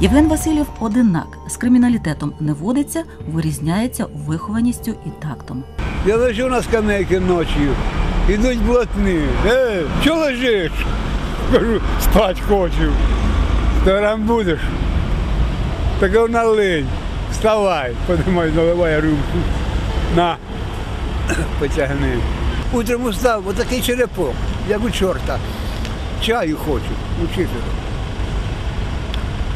Євген Васильєв одинак з криміналітетом не водиться, вирізняється вихованістю і тактом. Я лежу на скамейці ночі, ідуть блатни. Е, що лежиш? Кажу, спать хочу. Сто грам будеш? Так вона линь. Вставай, подимай, наливай рюмку. На, потягни. Утром устав, отакий черепок, як у чорта. Чаю хочу, учителю.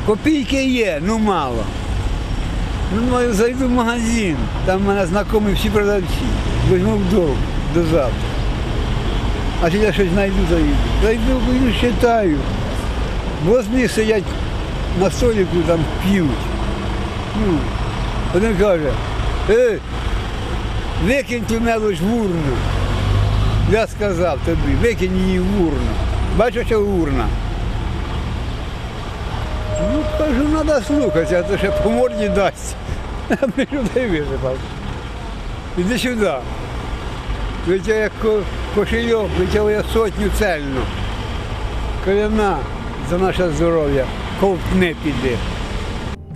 Копійки є, ну мало. Ну, думаю, зайду в магазин, там в мене знайомі всі продавці. Візьму в долг до завтра. А я щось знайду, заїду. Зайду, і считаю. Возьми сидять на столику, там п'ють. Ну, один каже, е, викинь ту мелоч в урну. Я сказав тобі, викинь її в урну. Бачиш, що урна. Кажу, треба слухатися, а то ще по морді дасть. А ми людей висипав. Іди сюди. Витягує як ко- кошельок, витягує сотню цельну. Коляна за наше здоров'я, ковтне піде.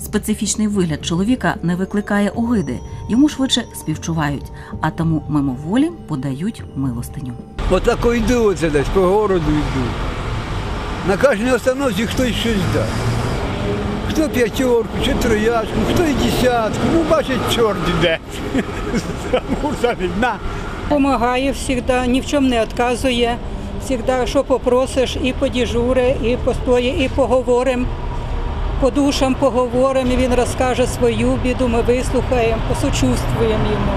Специфічний вигляд чоловіка не викликає огиди, йому швидше співчувають, а тому мимоволі подають милостиню. Отако йду оце десь, по городу йду. На кожній остановці хтось щось дасть. Хто п'ятерку, чи троячку, хто і десятку. Ну, бачить, чорт іде. На. Помагає завжди, ні в чому не відказує. Завжди, що попросиш, і подіжуре, і постоє, і поговоримо. По душам поговоримо, і він розкаже свою біду, ми вислухаємо, посочувствуємо йому.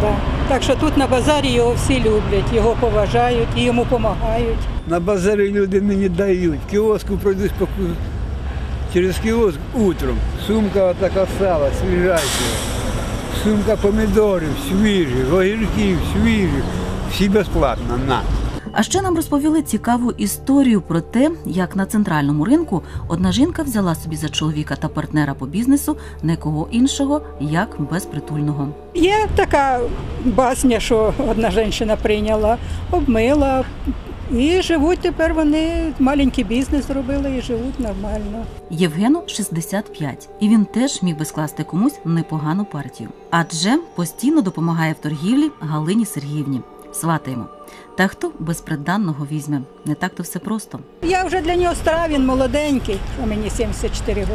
Да. Так що тут на базарі його всі люблять, його поважають і йому допомагають. На базарі люди мені дають. Кіоску пройдусь через кіоск утром. Сумка така сала, свіжайшого. Сумка помідорів, свіжих, огірків, свіжих. Всі безплатно, на. А ще нам розповіли цікаву історію про те, як на центральному ринку одна жінка взяла собі за чоловіка та партнера по бізнесу не кого іншого, як безпритульного. Є така басня, що одна жінка прийняла, обмила. І живуть тепер вони маленький бізнес зробили і живуть нормально. Євгену 65, і він теж міг би скласти комусь непогану партію, адже постійно допомагає в торгівлі Галині Сергіївні. Сватаємо. Та хто безприданного візьме? Не так то все просто. Я вже для нього стара, він молоденький, а мені 74 роки.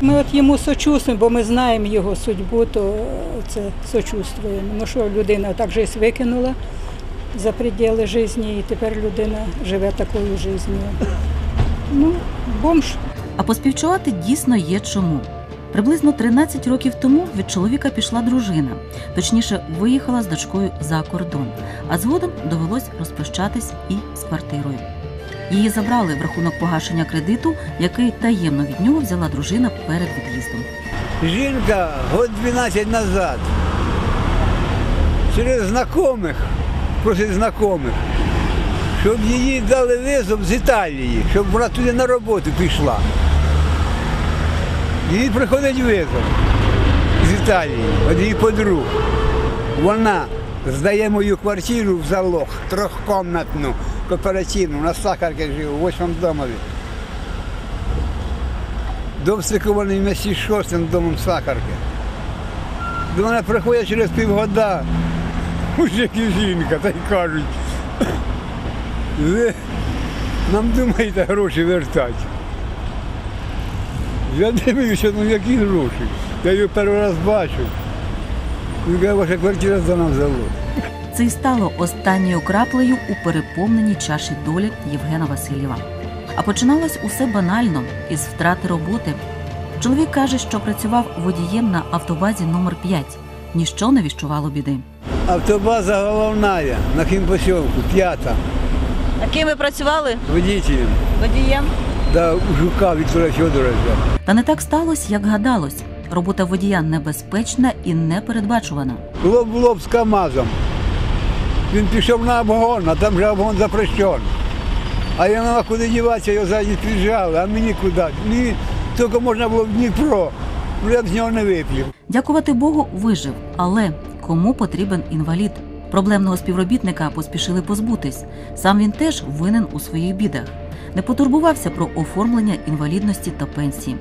Ми от йому сочувствуємо, бо ми знаємо його судьбу, то це сочувствуємо. Ну що людина так життя викинула за пределы життя, і тепер людина живе такою життю. Ну, бомж. А поспівчувати дійсно є чому. Приблизно 13 років тому від чоловіка пішла дружина, точніше, виїхала з дочкою за кордон, а згодом довелось розпрощатись і з квартирою. Її забрали в рахунок погашення кредиту, який таємно від нього взяла дружина перед від'їздом. Жінка год 12 назад через знайомих, просить знайомих, щоб її дали визов з Італії, щоб вона туди на роботу пішла. Їй приходить визов з Італії, від її подруг. Вона здає мою квартиру в залог, трьохкомнатну, кооперативну, на Сахарці живу, в восьмому домові. Дом стикований вместе з шостим домом Сахарки. До мене приходять через півгода мужик і жінка, та й кажуть, нам думаєте гроші вертати. Я дивлюся, ну які гроші. Я його перший раз бачу. Каже, ваша квартира здана в залог. Це й стало останньою краплею у переповненій чаші долі Євгена Васильєва. А починалось усе банально із втрати роботи. Чоловік каже, що працював водієм на автобазі номер 5 Ніщо не віщувало біди. Автобаза головна на хімпосілку, п'ята, А ким ви працювали? водителем. Водієм? Да, у Жука Віктора Федоровича. Та не так сталося, як гадалось. Робота водія небезпечна і непередбачувана. Лоб в лоб з КАМАЗом. Він пішов на обгон, а там же обгон запрещен. А я не знав, куди діватися, його ззаді піджали, а мені куди? Мені тільки можна було в Дніпро. Ну я б з нього не виплів. Дякувати Богу, вижив. Але кому потрібен інвалід? Проблемного співробітника поспішили позбутись. Сам він теж винен у своїх бідах. Не потурбувався про оформлення інвалідності та пенсії.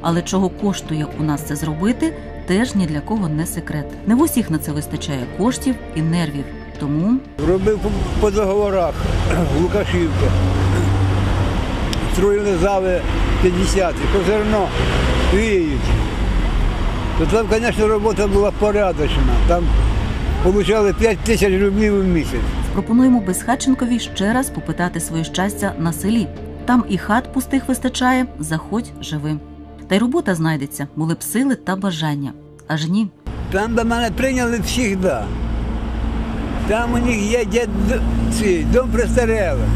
Але чого коштує у нас це зробити, теж ні для кого не секрет. Не в усіх на це вистачає коштів і нервів. Тому Робив по, по договорах Лукашівка. Строїли зали 50 по зерно віють. То там, звісно, робота була порядочна. Там отримали 5 тисяч рублів в місяць. пропонуємо Безхатченкові ще раз попитати своє щастя на селі. Там і хат пустих вистачає, заходь живи. Та й робота знайдеться, були б сили та бажання. Аж ні. Там би мене прийняли завжди. Там у них є дід, цей, дом престарелих.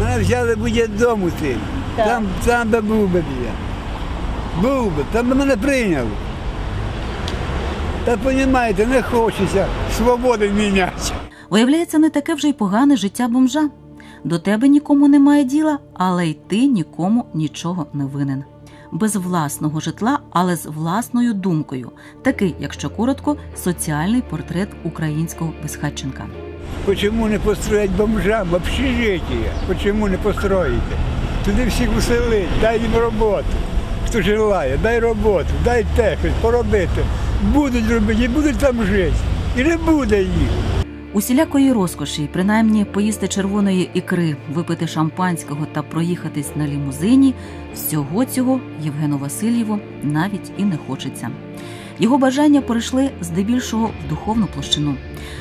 Мене взяли б у дому цей. Там, там би був би я. Був би, там би мене прийняли. Та розумієте, не хочеться свободи міняти. Виявляється, не таке вже й погане життя бомжа. До тебе нікому немає діла, але й ти нікому нічого не винен. Без власного житла, але з власною думкою. Такий, якщо коротко, соціальний портрет українського безхатченка. Почему не построять бомжам общежитие? Почему не построїте? Туди всіх уселить, дай їм роботу. Хто желає, дай роботу, дай те, щось поробити. Будуть робити, і будуть там жити. І не буде їх. Усілякої розкоші, принаймні поїсти червоної ікри, випити шампанського та проїхатись на лімузині, всього цього Євгену Васильєву навіть і не хочеться. Його бажання перейшли здебільшого в духовну площину.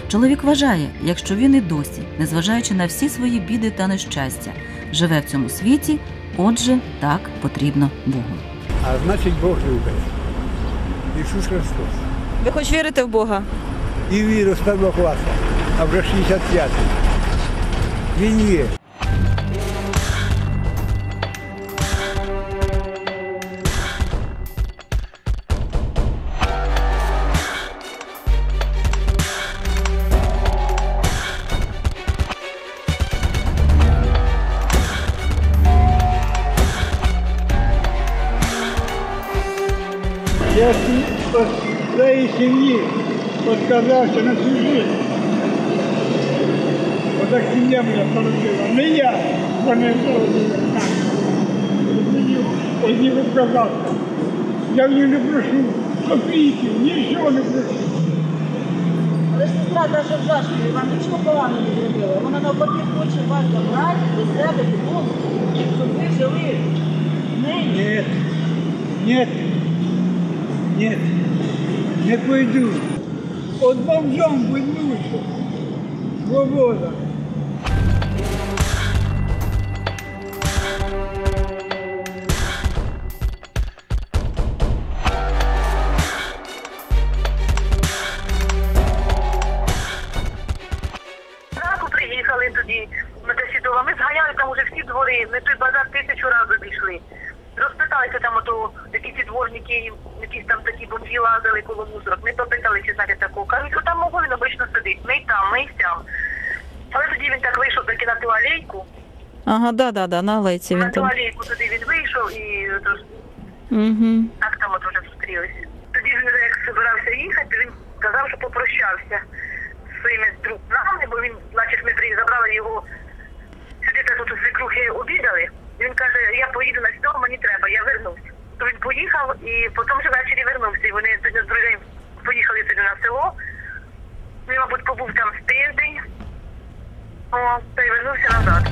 Чоловік вважає, якщо він і досі, незважаючи на всі свої біди та нещастя, живе в цьому світі, отже, так потрібно Богу. А значить Бог любить. Ісус Христос. Ви хоч вірите в Бога? І вірю з першого класу, а вже 65. Він є. Я з своєї сім'ї відказався на всю життя. Отак сім'я мене породила. Не я мене породила. Так. Мені одні відказався. Я в ній не прошу копійки, нічого не прошу. Але ж сестра даже в Жашкові вам нічого поганого не зробила. Вона навпаки хоче вас забрати до себе додому, щоб ви жили з нею. Нет, нет, нет, не пойду. От бомжом будуся. Свобода. Зранку приїхали тоді. Ми зганяли там уже всі двори. Ми той базар тисячу разів обійшли. Розпиталися там ото які ці дворники, лазили коло мусорок. Ми попиталися, знаєте, такого. Кажуть, що там він обично сидить. Ми там, ми сям. Але тоді він так вийшов таки на ту алейку. Ага, да, да, да, на алейці На ту там. алейку туди він вийшов і то, ж Угу. так там от вже зустрілися. Тоді він вже як збирався їхати, він казав, що попрощався зі своїми другами, бо він, значить, ми при- забрали його сюди, та тут свекрухи обідали. Він каже, я поїду на село, мені треба, я вернусь. То він поїхав і потім вже ввечері вернувся. І вони з друзів поїхали сюди на село. Він, мабуть, побув там з тиждень. О, та й вернувся назад.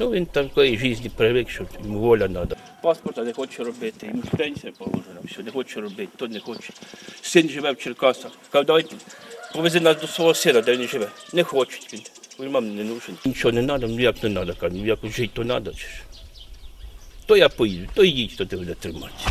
Ну, він такої житті привик, що йому воля треба. Паспорта не хоче робити, йому пенсія положена, все, не хоче робити, то не хоче. Син живе в Черкасах. Сказав, давайте повези нас до свого сина, де він живе. Не хоче він. Він мам не нужен. Нічого не треба, ну як не треба, кажу, ну як жити то треба. То я поїду, то їдь, то ти буде триматися.